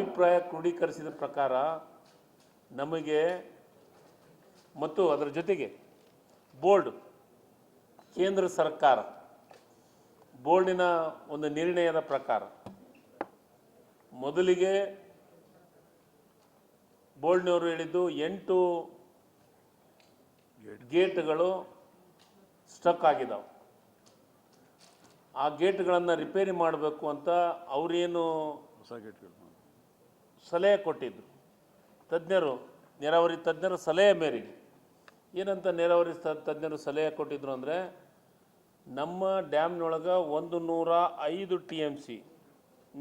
ಅಭಿಪ್ರಾಯ ಕ್ರೋಢೀಕರಿಸಿದ ಪ್ರಕಾರ ನಮಗೆ ಮತ್ತು ಅದರ ಜೊತೆಗೆ ಬೋರ್ಡ್, ಕೇಂದ್ರ ಸರ್ಕಾರ, ಬೋರ್ಡಿನ ಒಂದು ನಿರ್ಣಯದ ಪ್ರಕಾರ ಮೊದಲಿಗೆ ಬೋರ್ಡ್ನವರು ಹೇಳಿದ್ದು ಎಂಟು ಗೇಟ್ಗಳು ಸ್ಟಕ್ ಆಗಿದ್ದಾವೆ ಆ ಗೇಟ್ಗಳನ್ನು ರಿಪೇರಿ ಮಾಡಬೇಕು ಅಂತ ಅವರೇನು ಹೊಸ ಗೇಟ್ಗಳು. ಸಲಹೆ ಕೊಟ್ಟಿದ್ದರು ತಜ್ಞರು ನೀರಾವರಿ ತಜ್ಞರ ಸಲಹೆ ಮೇರೆಗೆ. ಏನಂತ ನೀರಾವರಿ ತಜ್ಞರು ಸಲಹೆ ಕೊಟ್ಟಿದ್ರು ಅಂದರೆ ನಮ್ಮ ಡ್ಯಾಮ್ನೊಳಗೆ ಒಂದು ನೂರ ಐದು ಟಿ ಎಂ ಸಿ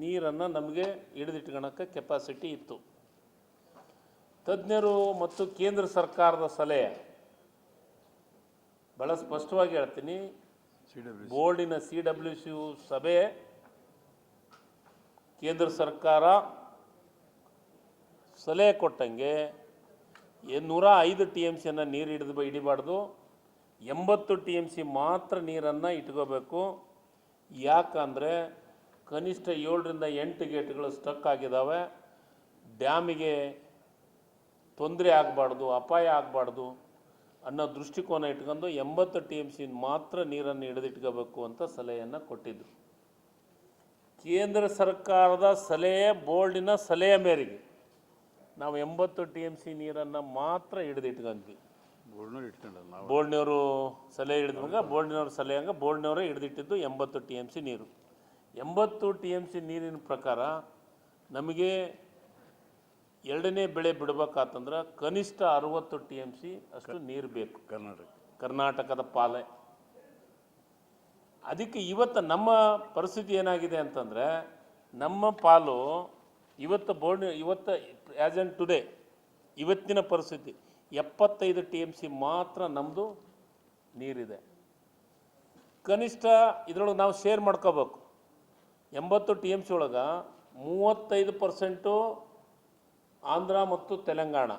ನೀರನ್ನು ನಮಗೆ ಹಿಡಿದಿಟ್ಕೊಳಕ್ಕೆ ಕೆಪಾಸಿಟಿ ಇತ್ತು. ತಜ್ಞರು ಮತ್ತು ಕೇಂದ್ರ ಸರ್ಕಾರದ ಸಲಹೆ ಭಾಳ ಸ್ಪಷ್ಟವಾಗಿ ಹೇಳ್ತೀನಿ. ಬೋರ್ಡಿನ ಸಿ ಡಬ್ಲ್ಯೂ ಸಿ ಸಭೆ ಕೇಂದ್ರ ಸರ್ಕಾರ ಸಲಹೆ ಕೊಟ್ಟಂಗೆ ನೂರ ಐದು ಟಿ ಎಂ ಸಿಯನ್ನು ನೀರು ಹಿಡಿದು ಹಿಡಿಬಾರ್ದು ಎಂಬತ್ತು ಟಿ ಎಂ ಸಿ ಮಾತ್ರ ನೀರನ್ನು ಇಟ್ಕೋಬೇಕು. ಯಾಕಂದರೆ ಕನಿಷ್ಠ ಏಳರಿಂದ ಎಂಟು ಗೇಟ್ಗಳು ಸ್ಟಕ್ ಆಗಿದ್ದಾವೆ ಡ್ಯಾಮಿಗೆ ತೊಂದರೆ ಆಗಬಾರ್ದು, ಅಪಾಯ ಆಗಬಾರ್ದು ಅನ್ನೋ ದೃಷ್ಟಿಕೋನ ಇಟ್ಕೊಂಡು ಎಂಬತ್ತು ಟಿ ಎಂ ಸಿ ಮಾತ್ರ ನೀರನ್ನು ಹಿಡಿದಿಟ್ಕೋಬೇಕು ಅಂತ ಸಲಹೆಯನ್ನು ಕೊಟ್ಟಿದ್ದರು ಕೇಂದ್ರ ಸರ್ಕಾರದ ಸಲಹೆ, ಬೋರ್ಡಿನ ಸಲಹೆ ಮೇರೆಗೆ ನಾವು ಎಂಬತ್ತು ಟಿ ಎಂ ಸಿ ನೀರನ್ನು ಮಾತ್ರ ಹಿಡಿದಿಟ್ಕೊಂಡ್ವಿ ಬೋರ್ಡ್ನವ್ರು ಇಟ್ಕೊಂಡಲ್ಲ ನಾವು. ಬೋರ್ಡ್ನವರು ಸಲಹೆ ಹಿಡಿದಾಗ ಬೋರ್ಡ್ನವ್ರ ಸಲಹೆ ಹಂಗೆ ಬೋರ್ಡ್ನವರೇ ಹಿಡಿದಿಟ್ಟಿದ್ದು ಎಂಬತ್ತು ಟಿ ಎಂ ಸಿ ನೀರು. ಎಂಬತ್ತು ಟಿ ಎಂ ಸಿ ನೀರಿನ ಪ್ರಕಾರ ನಮಗೆ ಎರಡನೇ ಬೆಳೆ ಬಿಡಬೇಕಾತಂದ್ರೆ ಕನಿಷ್ಠ ಅರುವತ್ತು ಟಿ ಎಂ ಸಿ ಅಷ್ಟು ನೀರು ಬೇಕು. ಕರ್ನಾಟಕ. ಕರ್ನಾಟಕದ ಪಾಲೆ. ಅದಕ್ಕೆ ಇವತ್ತು ನಮ್ಮ ಪರಿಸ್ಥಿತಿ ಏನಾಗಿದೆ ಅಂತಂದರೆ ನಮ್ಮ ಪಾಲು ಇವತ್ತು ಬೋರ್ಡ್, ಇವತ್ತು ಆ್ಯಸ್ ಆ್ಯಂಡ್ ಟುಡೇ ಇವತ್ತಿನ ಪರಿಸ್ಥಿತಿ, ಎಪ್ಪತ್ತೈದು ಟಿ ಎಂ ಸಿ ಮಾತ್ರ ನಮ್ಮದು ನೀರಿದೆ. ಕನಿಷ್ಠ ಇದರೊಳಗೆ ನಾವು ಶೇರ್ ಮಾಡ್ಕೋಬೇಕು. ಎಂಬತ್ತು ಟಿ ಎಂ ಸಿ ಒಳಗೆ ಮೂವತ್ತೈದು ಪರ್ಸೆಂಟು ಆಂಧ್ರ ಮತ್ತು ತೆಲಂಗಾಣ.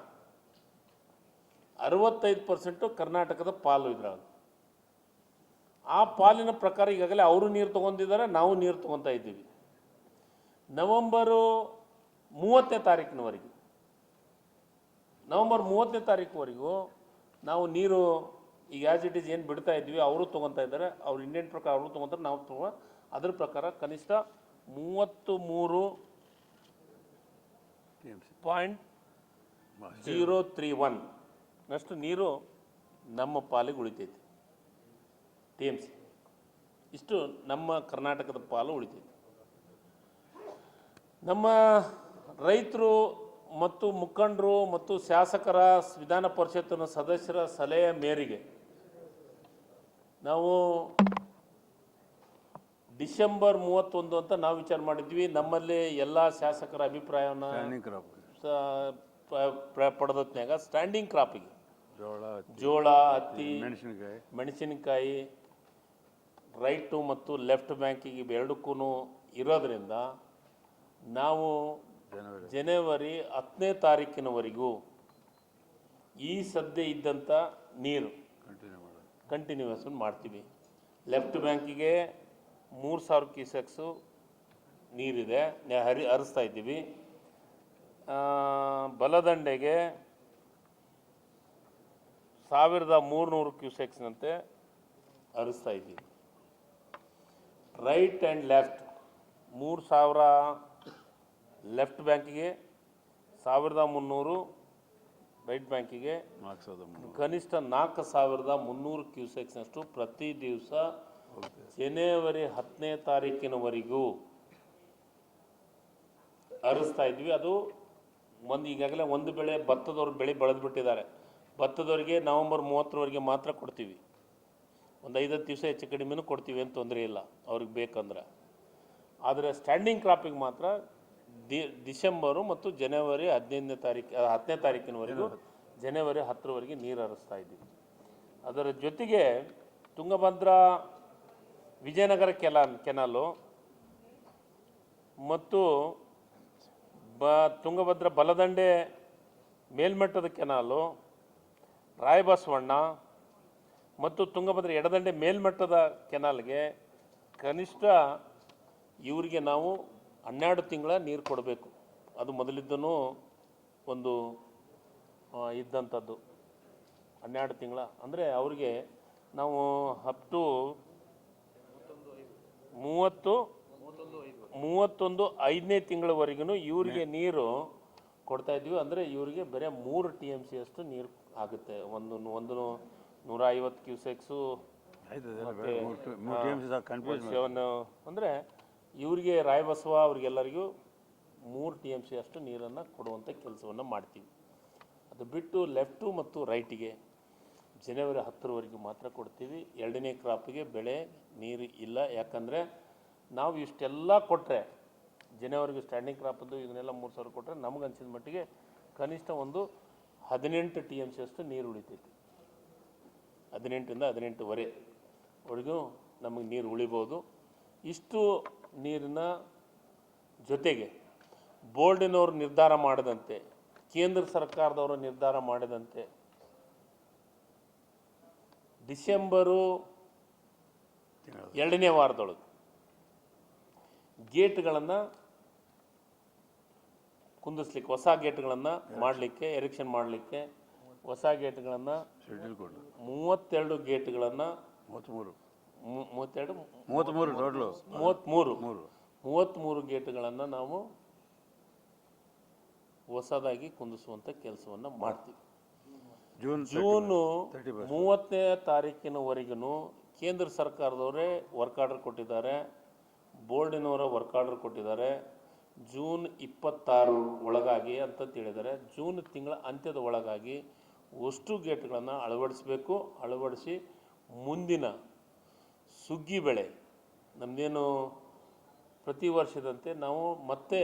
ಅರವತ್ತೈದು ಪರ್ಸೆಂಟು ಕರ್ನಾಟಕದ ಪಾಲು ಇದ್ರಾಗ. ಆ ಪಾಲಿನ ಪ್ರಕಾರ ಈಗಾಗಲೇ ಅವರು ನೀರು ತೊಗೊಂಡಿದ್ದಾರೆ ನಾವು ನೀರು ತೊಗೊತಾ ಇದ್ದೀವಿ. ನವಂಬರು ಮೂವತ್ತನೇ ತಾರೀಕಿನವರೆಗೆ ನವಂಬರ್ ಮೂವತ್ತನೇ ತಾರೀಕುವರೆಗೂ ನಾವು ನೀರು ಈಗ ಆ್ಯಸ್ ಇಟ್ ಈಸ್ ಏನು ಬಿಡ್ತಾ ಇದ್ವಿ ಅವರು ತೊಗೊತಾ ಇದ್ದಾರೆ, ಅವ್ರು ಇಂಡಿಯನ್ ಪ್ರಕಾರ ಅವರು ತೊಗೊತಾರೆ, ನಾವು ತಗೋ ಅದ್ರ ಪ್ರಕಾರ ಕನಿಷ್ಠ ಮೂವತ್ತು ಮೂರು ಪಾಯಿಂಟ್ ಜೀರೋ ತ್ರೀ ಒನ್ ನಷ್ಟು ನೀರು ನಮ್ಮ ಪಾಲಿಗೆ ಉಳಿತೈತಿ. ಟಿ ಎಂ ಸಿ ಇಷ್ಟು ನಮ್ಮ ಕರ್ನಾಟಕದ ಪಾಲು ಉಳಿತೈತಿ. ನಮ್ಮ ರೈತರು ಮತ್ತು ಮುಖಂಡರು ಮತ್ತು ಶಾಸಕರ ವಿಧಾನ ಪರಿಷತ್ತಿನ ಸದಸ್ಯರ ಸಲಹೆಯ ಮೇರೆಗೆ ನಾವು ಡಿಸೆಂಬರ್ ಮೂವತ್ತೊಂದು ಅಂತ ನಾವು ವಿಚಾರ ಮಾಡಿದ್ವಿ. ನಮ್ಮಲ್ಲಿ ಎಲ್ಲ ಶಾಸಕರ ಅಭಿಪ್ರಾಯವನ್ನು ಸ್ಟ್ಯಾಂಡಿಂಗ್ ಕ್ರಾಪ್ ಸ- ಪ- ಪ್ರ- ಪಡೆದತ್ನ್ಯಾಗ ಸ್ಟ್ಯಾಂಡಿಂಗ್ ಕ್ರಾಪಿಗೆ ಜೋಳ ಹತ್ತಿ ಜೋಳ ಹತ್ತಿ ಮೆಣಸಿನಕಾಯಿ. ಮೆಣಸಿನಕಾಯಿ ರೈಟು ಮತ್ತು ಲೆಫ್ಟ್ ಬ್ಯಾಂಕಿಗೆ ಇವೆರಡಕ್ಕೂ ಇರೋದ್ರಿಂದ ನಾವು ಜನವರಿ. ಹತ್ತನೇ ತಾರೀಕಿನವರೆಗೂ ಈ ಸದ್ಯ ಇದ್ದಂಥ ನೀರು ಕಂಟಿನ್ಯೂಸ್ ಮಾಡ್ತೀವಿ. ಲೆಫ್ಟ್ ಬ್ಯಾಂಕಿಗೆ ಮೂರು ಸಾವಿರ ಕ್ಯೂಸೆಕ್ಸು ನೀರಿದೆ. ಹರಿ ಹರಿಸ್ತಾ ಇದ್ದೀವಿ. ಬಲದಂಡೆಗೆ ಸಾವಿರದ ಮೂರುನೂರು ಕ್ಯೂಸೆಕ್ಸ್ನಂತೆ ಹರಿಸ್ತಾ ಇದ್ದೀವಿ. ರೈಟ್ ಆ್ಯಂಡ್ ಲೆಫ್ಟ್ ಮೂರು ಸಾವಿರ ಲೆಫ್ಟ್ ಬ್ಯಾಂಕಿಗೆ ಸಾವಿರದ ಮುನ್ನೂರು ರೈಟ್ ಬ್ಯಾಂಕಿಗೆ ನಾಲ್ಕು ಸಾವಿರದ ಮುನ್ನೂರು. ಕನಿಷ್ಠ ನಾಲ್ಕು ಸಾವಿರದ ಮುನ್ನೂರು ಕ್ಯೂಸೆಕ್ಸ್ನಷ್ಟು ಪ್ರತಿ ದಿವಸ ಜನವರಿ ಹತ್ತನೇ ತಾರೀಕಿನವರೆಗೂ ಹರಿಸ್ತಾ ಇದ್ವಿ. ಅದು ಒಂದು ಈಗಾಗಲೇ ಒಂದು ಬೆಳೆ ಭತ್ತದವ್ರು ಬೆಳೆ ಬೆಳೆದ್ಬಿಟ್ಟಿದ್ದಾರೆ. ಭತ್ತದವರಿಗೆ ನವಂಬರ್ ಮೂವತ್ತರವರೆಗೆ ಮಾತ್ರ ಕೊಡ್ತೀವಿ. ಒಂದು ಐದತ್ತು ದಿವಸ ಹೆಚ್ಚು ಕಡಿಮೆನೂ ಕೊಡ್ತೀವಿ ಅಂತ ತೊಂದರೆ ಇಲ್ಲ ಅವ್ರಿಗೆ ಬೇಕಂದ್ರೆ. ಆದರೆ ಸ್ಟ್ಯಾಂಡಿಂಗ್ ಕ್ರಾಪಿಗೆ ಮಾತ್ರ ಡಿ ಡಿಸೆಂಬರು ಮತ್ತು ಜನವರಿ ಹದಿನೈದನೇ ತಾರೀಕು ಹತ್ತನೇ ತಾರೀಕಿನವರೆಗೂ ಜನವರಿ ಹತ್ತರವರೆಗೆ ನೀರು ಹರಿಸ್ತಾ ಇದ್ದೀವಿ. ಅದರ ಜೊತೆಗೆ ತುಂಗಭದ್ರಾ ವಿಜಯನಗರ ಕೆಲ ಕೆನಾಲು ಮತ್ತು ಬ ತುಂಗಭದ್ರಾ ಬಲದಂಡೆ ಮೇಲ್ಮಟ್ಟದ ಕೆನಾಲು ರಾಯಬಸವಣ್ಣ ಮತ್ತು ತುಂಗಭದ್ರಾ ಎಡದಂಡೆ ಮೇಲ್ಮಟ್ಟದ ಕೆನಾಲ್ಗೆ ಕನಿಷ್ಠ ಇವರಿಗೆ ನಾವು ಹನ್ನೆರಡು ತಿಂಗಳ ನೀರು ಕೊಡಬೇಕು. ಅದು ಮೊದಲಿದ್ದೂ ಒಂದು ಇದ್ದಂಥದ್ದು. ಹನ್ನೆರಡು ತಿಂಗಳ. ಅಂದರೆ ಅವ್ರಿಗೆ ನಾವು ಅಪ್ ಟು ಮೂವತ್ತು ಮೂವತ್ತೊಂದು ಐದನೇ ತಿಂಗಳವರೆಗೂ ಇವರಿಗೆ ನೀರು ಕೊಡ್ತಾ ಇದ್ವಿ. ಅಂದರೆ ಇವರಿಗೆ ಬರೀ ಮೂರು ಟಿ ಎಂ ಸಿ ಅಷ್ಟು ನೀರು ಆಗುತ್ತೆ. ಒಂದು ಒಂದು ನೂರ ಐವತ್ತು ಕ್ಯೂಸೆಕ್ಸು ಅಂದರೆ ಇವರಿಗೆ ರಾಯಬಸವ ಅವ್ರಿಗೆಲ್ಲರಿಗೂ ಮೂರು ಟಿ ಎಂ ಸಿ ಅಷ್ಟು ನೀರನ್ನು ಕೊಡುವಂಥ ಕೆಲಸವನ್ನು ಮಾಡ್ತೀವಿ. ಅದು ಬಿಟ್ಟು ಲೆಫ್ಟು ಮತ್ತು ರೈಟಿಗೆ ಜನವರಿ ಹತ್ತರವರೆಗೂ ಮಾತ್ರ ಕೊಡ್ತೀವಿ. ಎರಡನೇ ಕ್ರಾಪಿಗೆ ಬೆಳೆ, ನೀರು ಇಲ್ಲ. ಯಾಕಂದರೆ ನಾವು ಇಷ್ಟೆಲ್ಲ ಕೊಟ್ಟರೆ ಜನವರಿಗೆ ಸ್ಟ್ಯಾಂಡಿಂಗ್ ಕ್ರಾಪದ್ದು ಇದನ್ನೆಲ್ಲ ಮೂರು ಸಾವಿರ ಕೊಟ್ಟರೆ ನಮ್ಗೆ ಅನ್ಸಿದ ಮಟ್ಟಿಗೆ ಕನಿಷ್ಠ ಒಂದು ಹದಿನೆಂಟು ಟಿ ಎಂ ಸಿ ಅಷ್ಟು ನೀರು ಉಳಿತೈತಿ. ಹದಿನೆಂಟರಿಂದ ಹದಿನೆಂಟುವರೆ ವರೆಗೂ ನಮಗೆ ನೀರು ಉಳಿಬೋದು. ಇಷ್ಟು ನೀರಿನ ಜೊತೆಗೆ ಬೋರ್ಡಿನವರು ನಿರ್ಧಾರ ಮಾಡಿದಂತೆ ಕೇಂದ್ರ ಸರ್ಕಾರದವರು ನಿರ್ಧಾರ ಮಾಡಿದಂತೆ ಡಿಸೆಂಬರು ಎರಡನೇ ವಾರದೊಳಗೆ ಗೇಟ್ಗಳನ್ನು ಕುಂದಿಸ್ಲಿಕ್ಕೆ ಹೊಸ ಗೇಟ್ಗಳನ್ನು ಮಾಡಲಿಕ್ಕೆ ಎರೆಕ್ಷನ್ ಮಾಡಲಿಕ್ಕೆ ಹೊಸ ಗೇಟ್ಗಳನ್ನು ಮೂವತ್ತೆರಡು ಗೇಟ್ಗಳನ್ನು ಮೂವತ್ತ್ಮೂರು. ಮೂವತ್ತೆರಡು ಮೂವತ್ತ್ಮೂರು ಟೋಟ್ಲು ಮೂವತ್ತ್ಮೂರು ಮೂರು. ಮೂವತ್ತ್ಮೂರು ಗೇಟ್ಗಳನ್ನು ನಾವು ಹೊಸದಾಗಿ ಕುಂದಿಸುವಂಥ ಕೆಲಸವನ್ನು ಮಾಡ್ತೀವಿ. ಜೂನ್ ಜೂನು ಮೂವತ್ತನೇ ತಾರೀಕಿನವರೆಗೂ ಕೇಂದ್ರ ಸರ್ಕಾರದವರೇ ವರ್ಕ್ ಆರ್ಡರ್ ಕೊಟ್ಟಿದ್ದಾರೆ. ಬೋರ್ಡಿನವರ ವರ್ಕ್ ಆರ್ಡರ್ ಕೊಟ್ಟಿದ್ದಾರೆ. ಜೂನ್ ಇಪ್ಪತ್ತಾರು ಒಳಗಾಗಿ ಅಂತ ತಿಳಿದರೆ ಜೂನ್ ತಿಂಗಳ ಅಂತ್ಯದ ಒಳಗಾಗಿ ಅಷ್ಟು ಗೇಟ್ಗಳನ್ನು ಅಳವಡಿಸಬೇಕು. ಅಳವಡಿಸಿ ಮುಂದಿನ ಸುಗ್ಗಿ ಬೆಳೆ. ನಮ್ಮದೇನು ಪ್ರತಿ ವರ್ಷದಂತೆ ನಾವು ಮತ್ತೆ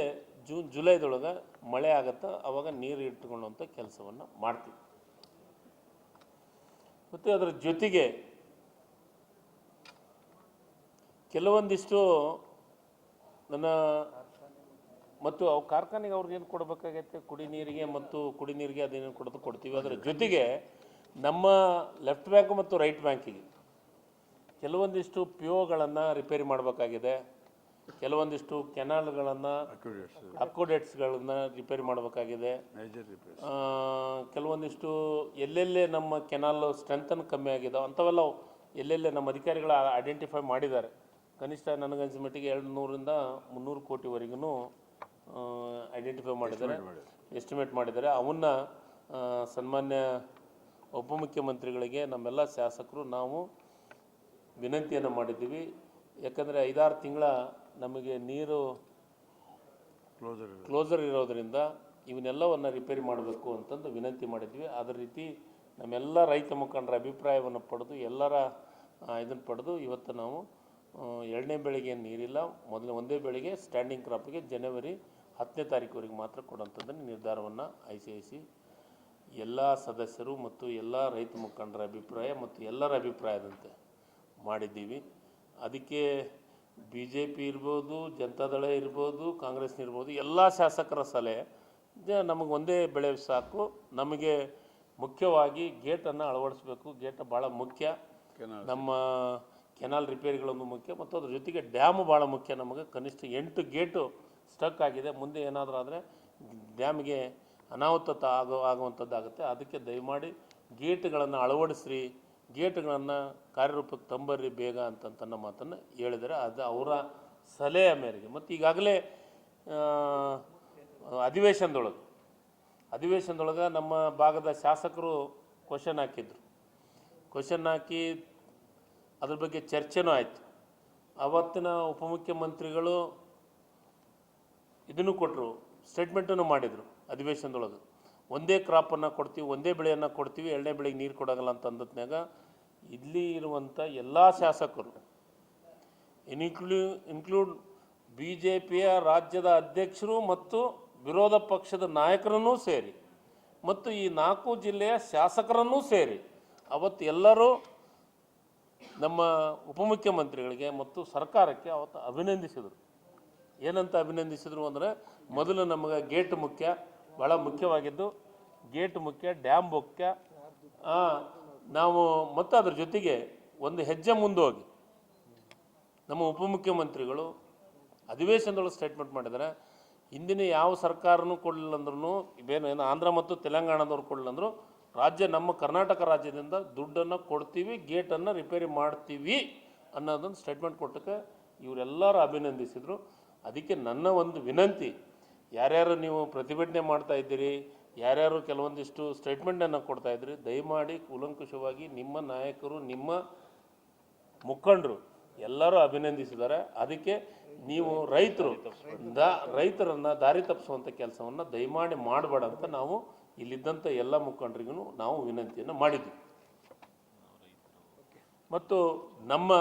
ಜೂನ್, ಜುಲೈದೊಳಗೆ ಮಳೆ ಆಗತ್ತಾ ಅವಾಗ ನೀರು ಇಟ್ಟುಕೊಳ್ಳುವಂಥ ಕೆಲಸವನ್ನು ಮಾಡ್ತೀವಿ. ಮತ್ತು ಅದರ ಜೊತೆಗೆ ಕೆಲವೊಂದಿಷ್ಟು ನನ್ನ ಮತ್ತು ಅವು ಕಾರ್ಖಾನೆಗೆ ಅವ್ರಿಗೇನು ಕೊಡಬೇಕಾಗೈತೆ? ಕುಡಿ ನೀರಿಗೆ ಮತ್ತು ಕುಡಿ ನೀರಿಗೆ ಅದೇನೇನು ಕೊಡೋದು ಕೊಡ್ತೀವಿ. ಅದರ ಜೊತೆಗೆ ನಮ್ಮ ಲೆಫ್ಟ್ ಬ್ಯಾಂಕ್ ಮತ್ತು ರೈಟ್ ಬ್ಯಾಂಕಿಗೆ ಕೆಲವೊಂದಿಷ್ಟು ಪಿ ಒಗಳನ್ನು ರಿಪೇರಿ ಮಾಡಬೇಕಾಗಿದೆ. ಕೆಲವೊಂದಿಷ್ಟು ಕೆನಾಲ್ಗಳನ್ನು ಅಕ್ಯುರೇಟ್ಸ್ ಅಕ್ಕೋಡೇಟ್ಸ್ಗಳನ್ನು ರಿಪೇರಿ ಮಾಡಬೇಕಾಗಿದೆ. ಕೆಲವೊಂದಿಷ್ಟು ಎಲ್ಲೆಲ್ಲೇ ನಮ್ಮ ಕೆನಾಲ್ ಸ್ಟ್ರೆಂತನ್ನು ಕಮ್ಮಿ ಆಗಿದೆ ಅಂಥವೆಲ್ಲ ಎಲ್ಲೆಲ್ಲೇ ನಮ್ಮ ಅಧಿಕಾರಿಗಳು ಐಡೆಂಟಿಫೈ ಮಾಡಿದ್ದಾರೆ. ಕನಿಷ್ಠ ನನಗನ್ಸಿದ ಮಟ್ಟಿಗೆ ಎರಡು ನೂರಿಂದ ಮುನ್ನೂರು ಕೋಟಿವರೆಗೂ ಐಡೆಂಟಿಫೈ ಮಾಡಿದ್ದಾರೆ. ಎಸ್ಟಿಮೇಟ್ ಮಾಡಿದ್ದಾರೆ. ಅವನ್ನ ಸನ್ಮಾನ್ಯ ಉಪಮುಖ್ಯಮಂತ್ರಿಗಳಿಗೆ ನಮ್ಮೆಲ್ಲ ಶಾಸಕರು ನಾವು ವಿನಂತಿಯನ್ನು ಮಾಡಿದ್ದೀವಿ. ಯಾಕಂದರೆ ಐದಾರು ತಿಂಗಳ ನಮಗೆ ನೀರು ಕ್ಲೋಸರ್ ಕ್ಲೋಸರ್ ಇರೋದರಿಂದ ಇವನ್ನೆಲ್ಲವನ್ನು ರಿಪೇರಿ ಮಾಡಬೇಕು ಅಂತಂದು ವಿನಂತಿ ಮಾಡಿದ್ವಿ ಅದೇ ರೀತಿ ನಮ್ಮೆಲ್ಲ ರೈತ ಮುಖಂಡರ ಅಭಿಪ್ರಾಯವನ್ನು ಪಡೆದು ಎಲ್ಲರ ಇದನ್ನು ಪಡೆದು ಇವತ್ತು ನಾವು ಎರಡನೇ ಬೆಳೆಗೆ ನೀರಿಲ್ಲ. ಮೊದಲು ಒಂದೇ ಬೆಳೆಗೆ ಸ್ಟ್ಯಾಂಡಿಂಗ್ ಕ್ರಾಪಿಗೆ ಜನವರಿ ಹತ್ತನೇ ತಾರೀಕುವರೆಗೆ ಮಾತ್ರ ಕೊಡುವಂಥದ್ದನ್ನು ನಿರ್ಧಾರವನ್ನು ಐ ಸಿ ಐ ಸಿ ಎಲ್ಲ ಸದಸ್ಯರು ಮತ್ತು ಎಲ್ಲ ರೈತ ಮುಖಂಡರ ಅಭಿಪ್ರಾಯ ಮತ್ತು ಎಲ್ಲರ ಅಭಿಪ್ರಾಯದಂತೆ ಮಾಡಿದ್ದೀವಿ. ಅದಕ್ಕೆ ಬಿ ಜೆ ಪಿ ಇರ್ಬೋದು ಜನತಾದಳ ಇರ್ಬೋದು ಕಾಂಗ್ರೆಸ್ ಇರ್ಬೋದು ಎಲ್ಲ ಶಾಸಕರ ಸಲಹೆ. ಜ- ನಮಗೆ ಒಂದೇ ಬೆಳೆ ಸಾಕು. ನಮಗೆ ಮುಖ್ಯವಾಗಿ ಗೇಟನ್ನು ಅಳವಡಿಸ್ಬೇಕು. ಗೇಟ್ ಭಾಳ ಮುಖ್ಯ. ನಮ್ಮ ಕೆನಾಲ್ ರಿಪೇರಿಗಳೊಂದು ಮುಖ್ಯ. ಮತ್ತು ಅದ್ರ ಜೊತೆಗೆ ಡ್ಯಾಮು ಭಾಳ ಮುಖ್ಯ ನಮಗೆ. ಕನಿಷ್ಠ ಎಂಟು ಗೇಟು ಸ್ಟಕ್ ಆಗಿದೆ. ಮುಂದೆ ಏನಾದರೂ ಆದರೆ ಡ್ಯಾಮ್ಗೆ ಅನಾಹುತ ಆಗೋ ಆಗುವಂಥದ್ದಾಗುತ್ತೆ. ಅದಕ್ಕೆ ದಯಮಾಡಿ ಗೇಟ್ಗಳನ್ನು ಅಳವಡಿಸ್ರಿ. ಗೇಟ್ಗಳನ್ನು ಕಾರ್ಯರೂಪಕ್ಕೆ ತಂಬರ್ರಿ ಬೇಗ ಅಂತ ತನ್ನ ಮಾತನ್ನು ಹೇಳಿದರೆ ಅದು ಅವರ ಸಲಹೆಯ ಮೇರೆಗೆ. ಮತ್ತು ಈಗಾಗಲೇ ಅಧಿವೇಶನದೊಳಗೆ ಅಧಿವೇಶನದೊಳಗೆ ನಮ್ಮ ಭಾಗದ ಶಾಸಕರು ಕ್ವಶನ್ ಹಾಕಿದ್ರು. ಕ್ವಶನ್ ಹಾಕಿ ಅದ್ರ ಬಗ್ಗೆ ಚರ್ಚೆನೂ ಆಯಿತು. ಅವತ್ತಿನ ಉಪಮುಖ್ಯಮಂತ್ರಿಗಳು ಇದನ್ನು ಕೊಟ್ಟರು ಸ್ಟೇಟ್ಮೆಂಟನ್ನು ಮಾಡಿದರು ಅಧಿವೇಶನದೊಳಗೆ. ಒಂದೇ ಕ್ರಾಪನ್ನು ಕೊಡ್ತೀವಿ, ಒಂದೇ ಬೆಳೆಯನ್ನು ಕೊಡ್ತೀವಿ, ಎರಡನೇ ಬೆಳೆಗೆ ನೀರು ಕೊಡೋಗಲ್ಲ ಅಂತ ಅಂದತ್ನಾಗ ಇಲ್ಲಿ ಇರುವಂಥ ಎಲ್ಲ ಶಾಸಕರು, ಇನ್ಕ್ಲೂ, ಇನ್ಕ್ಲೂಡ್ ಬಿ ಜೆ ಪಿಯ ರಾಜ್ಯದ ಅಧ್ಯಕ್ಷರು ಮತ್ತು ವಿರೋಧ ಪಕ್ಷದ ನಾಯಕರನ್ನೂ ಸೇರಿ ಮತ್ತು ಈ ನಾಲ್ಕು ಜಿಲ್ಲೆಯ ಶಾಸಕರನ್ನೂ ಸೇರಿ ಅವತ್ತು ಎಲ್ಲರೂ ನಮ್ಮ ಉಪಮುಖ್ಯಮಂತ್ರಿಗಳಿಗೆ ಮತ್ತು ಸರ್ಕಾರಕ್ಕೆ ಅವತ್ತು ಅಭಿನಂದಿಸಿದರು. ಏನಂತ ಅಭಿನಂದಿಸಿದರು ಅಂದರೆ ಮೊದಲು ನಮಗೆ ಗೇಟ್ ಮುಖ್ಯ ಭಾಳ ಮುಖ್ಯವಾಗಿದ್ದು, ಗೇಟ್ ಮುಖ್ಯ, ಡ್ಯಾಮ್ ಮುಖ್ಯ. ನಾವು ಮತ್ತು ಅದ್ರ ಜೊತೆಗೆ ಒಂದು ಹೆಜ್ಜೆ ಮುಂದೋಗಿ, ನಮ್ಮ ಉಪಮುಖ್ಯಮಂತ್ರಿಗಳು ಅಧಿವೇಶನದೊಳಗೆ ಸ್ಟೇಟ್ಮೆಂಟ್ ಮಾಡಿದ್ದಾರೆ. ಹಿಂದಿನ ಯಾವ ಸರ್ಕಾರನೂ ಕೊಡಲಿಲ್ಲ ಅಂದ್ರೂ ಇವೇನು ಏನು ಆಂಧ್ರ ಮತ್ತು ತೆಲಂಗಾಣದವ್ರು ಕೊಡಲಿಲ್ಲ ಅಂದರು, ರಾಜ್ಯ ನಮ್ಮ ಕರ್ನಾಟಕ ರಾಜ್ಯದಿಂದ ದುಡ್ಡನ್ನು ಕೊಡ್ತೀವಿ, ಗೇಟನ್ನು ರಿಪೇರಿ ಮಾಡ್ತೀವಿ ಅನ್ನೋದೊಂದು ಸ್ಟೇಟ್ಮೆಂಟ್ ಕೊಟ್ಟಕ್ಕೆ ಇವರೆಲ್ಲರೂ ಅಭಿನಂದಿಸಿದರು. ಅದಕ್ಕೆ ನನ್ನ ಒಂದು ವಿನಂತಿ ಯಾರ್ಯಾರು ನೀವು ಪ್ರತಿಭಟನೆ ಮಾಡ್ತಾ ಇದ್ದೀರಿ, ಯಾರ್ಯಾರು ಕೆಲವೊಂದಿಷ್ಟು ಸ್ಟೇಟ್ಮೆಂಟನ್ನು ಕೊಡ್ತಾ ಇದ್ದೀರಿ ದಯಮಾಡಿ ಕೂಲಂಕುಷವಾಗಿ ನಿಮ್ಮ ನಾಯಕರು, ನಿಮ್ಮ ಮುಖಂಡರು ಎಲ್ಲರೂ ಅಭಿನಂದಿಸಿದ್ದಾರೆ. ಅದಕ್ಕೆ ನೀವು ರೈತರು, ದ, ರೈತರನ್ನು ದಾರಿ ತಪ್ಪಿಸುವಂಥ ಕೆಲಸವನ್ನು ದಯಮಾಡಿ ಮಾಡಬೇಡ ಅಂತ ನಾವು ಇಲ್ಲಿದ್ದಂಥ ಎಲ್ಲ ಮುಖಂಡರಿಗೂ ನಾವು ವಿನಂತಿಯನ್ನು ಮಾಡಿದ್ವಿ. ಮತ್ತು ನಮ್ಮ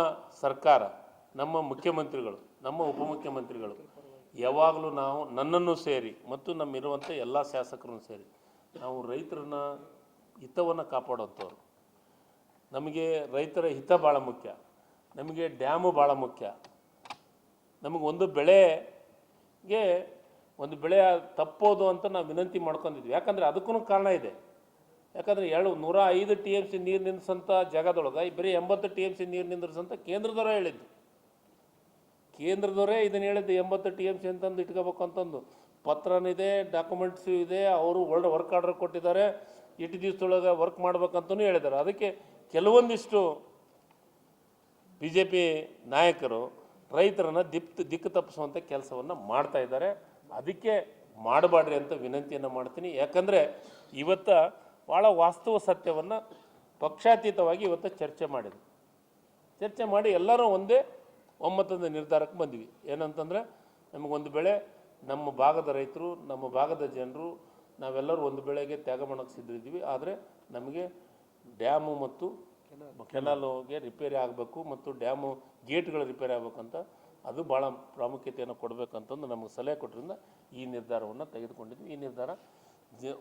ಸರ್ಕಾರ, ನಮ್ಮ ಮುಖ್ಯಮಂತ್ರಿಗಳು, ನಮ್ಮ ಉಪಮುಖ್ಯಮಂತ್ರಿಗಳು ಯಾವಾಗಲೂ ನಾವು ನನ್ನನ್ನು ಸೇರಿ ಮತ್ತು ನಮ್ಮಿರುವಂಥ ಎಲ್ಲ ಶಾಸಕರನ್ನು ಸೇರಿ ನಾವು ರೈತರನ್ನ ಹಿತವನ್ನು ಕಾಪಾಡುವಂಥವ್ರು. ನಮಗೆ ರೈತರ ಹಿತ ಭಾಳ ಮುಖ್ಯ. ನಮಗೆ ಡ್ಯಾಮು ಭಾಳ ಮುಖ್ಯ. ನಮಗೆ ಒಂದು ಬೆಳೆಗೆ ಒಂದು ಬೆಳೆ ತಪ್ಪೋದು ಅಂತ ನಾವು ವಿನಂತಿ ಮಾಡ್ಕೊಂಡಿದ್ವಿ. ಯಾಕಂದರೆ ಅದಕ್ಕೂ ಕಾರಣ ಇದೆ. ಯಾಕಂದರೆ ಎರಡು, ನೂರ ಐದು ಟಿ ಎಂ ಸಿ ನೀರು ನಿಲ್ಲಿಸಂಥ ಜಾಗದೊಳಗೆ, ಬರೀ ಎಂಬತ್ತು ಟಿ ಎಂ ಸಿ ನೀರು ನಿಂದ್ರಿಸಂತ ಕೇಂದ್ರದವರೇ ಹೇಳಿದ್ದು. ಕೇಂದ್ರದವರೇ ಇದನ್ನು ಹೇಳಿದ್ದು ಎಂಬತ್ತು ಟಿ ಎಂ ಸಿ ಅಂತಂದು ಇಟ್ಕೋಬೇಕು ಅಂತಂದು. ಪತ್ರನಿದೆ ಡಾಕ್ಯುಮೆಂಟ್ಸು ಇದೆ, ಅವರು ಒಳ್ಳೆ ವರ್ಕ್ ಆರ್ಡರ್ ಕೊಟ್ಟಿದ್ದಾರೆ ಇಟ್ಟು ದಿವಸದೊಳಗೆ ವರ್ಕ್ ಮಾಡ್ಬೇಕಂತಲೂ ಹೇಳಿದ್ದಾರೆ. ಅದಕ್ಕೆ ಕೆಲವೊಂದಿಷ್ಟು ಬಿ ಜೆ ಪಿ ನಾಯಕರು ರೈತರನ್ನು ದಿಪ್ ದಿಕ್ಕು ತಪ್ಪಿಸುವಂಥ ಕೆಲಸವನ್ನು ಮಾಡ್ತಾ ಇದ್ದಾರೆ. ಅದಕ್ಕೆ ಮಾಡಬಾಡ್ರಿ ಅಂತ ವಿನಂತಿಯನ್ನು ಮಾಡ್ತೀನಿ. ಯಾಕಂದರೆ ಇವತ್ತ ಭಾಳ ವಾಸ್ತವ ಸತ್ಯವನ್ನು ಪಕ್ಷಾತೀತವಾಗಿ ಇವತ್ತು ಚರ್ಚೆ ಮಾಡಿದೆ ಚರ್ಚೆ ಮಾಡಿ ಎಲ್ಲರೂ ಒಂದೇ ಒಮ್ಮತದ ನಿರ್ಧಾರಕ್ಕೆ ಬಂದ್ವಿ. ಏನಂತಂದರೆ, ನಮಗೊಂದು ಬೆಳೆ, ನಮ್ಮ ಭಾಗದ ರೈತರು, ನಮ್ಮ ಭಾಗದ ಜನರು, ನಾವೆಲ್ಲರೂ ಒಂದು ಬೆಳೆಗೆ ತ್ಯಾಗ ಮಾಡೋಕ್ಕೆ ಸಿದ್ಧಿದ್ವಿ ಆದರೆ ನಮಗೆ ಡ್ಯಾಮು ಮತ್ತು ಕೆನಾಲ್ಗೆ ರಿಪೇರಿ ಆಗಬೇಕು ಮತ್ತು ಡ್ಯಾಮು ಗೇಟ್ಗಳು ರಿಪೇರಿ ಆಗಬೇಕಂತ ಅದು ಭಾಳ ಪ್ರಾಮುಖ್ಯತೆಯನ್ನು ಕೊಡಬೇಕಂತಂದು ನಮಗೆ ಸಲಹೆ ಕೊಟ್ಟರಿಂದ ಈ ನಿರ್ಧಾರವನ್ನು ತೆಗೆದುಕೊಂಡಿದ್ವಿ. ಈ ನಿರ್ಧಾರ ಜ,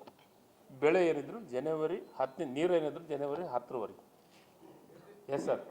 ಬೆಳೆ ಏನಿದ್ರು ಜನವರಿ ಹತ್ತನೇ, ನೀರು ಏನಿದ್ರು ಜನವರಿ ಹತ್ತರವರೆಗೆ. Yes sir